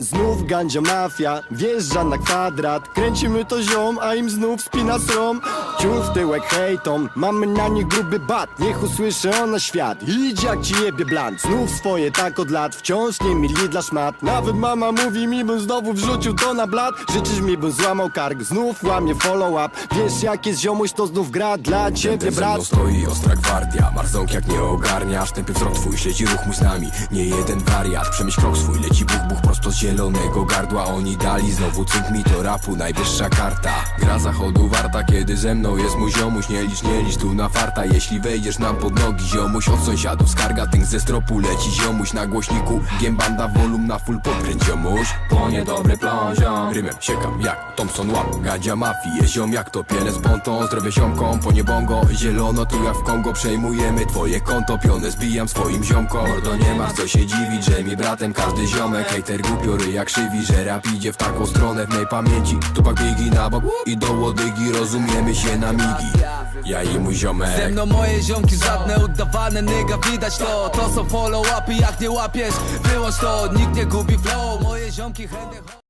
Znów gandzia mafia, wjeżdża na kwadrat. Kręcimy to ziom, a im znów spina srom Ciul w tyłek hejtom, mamy na nich gruby bat Niech usłyszy ona świat, idź jak ci jebie Znów swoje tak od lat, wciąż nie mili dla szmat. Nawet mama mówi mi, bym znowu wrzucił to na blat. Życzysz mi, bym złamał kark, znów łamie follow up Wiesz jak jest ziomuś, to znów gra dla ciebie brat. stoi ostra gwardia. Marzonk jak nie ogarniasz Tępy wzrok twój śledzi ruch mój z nami. Nie jeden wariat Przemyśl krok swój Leci buch buch prosto z zielonego gardła. Oni dali znowu cynk mi to rapu Najwyższa karta. Gra zachodu warta Kiedy ze mną jest mój ziomuś Nie licz, nie licz tu na farta. Jeśli wejdziesz nam pod nogi Ziomuś od sąsiadów Skarga tynk ze stropu Leci. Ziomuś na głośniku Giembanda volum na full podkręć ziomuś Płonie dobry plon ziom. Rymem siekam jak Thompson łap. Gadzia mafii jest ziom jak to piele z pontą. Zdrowie ziomkom po niebongo Zielono tu jak w Kongo. Przejmujemy twoje konto Pionę zbijam swoim ziomkom. Mordo nie masz co się dziwić Że mi bratem każdy ziomek. Hejter głupiory jak krzywi Że rap idzie w taką stronę. W mej pamięci Tupak bigi na bok I do łodygi. Rozumiemy się na migi. Ja i mój Ze ziomek mną moje ziomki żadne udawane nyga Widać to, to są follow upy Jak nie łapiesz, wyłącz to. Nikt nie gubi flow. Moje ziomki chętnie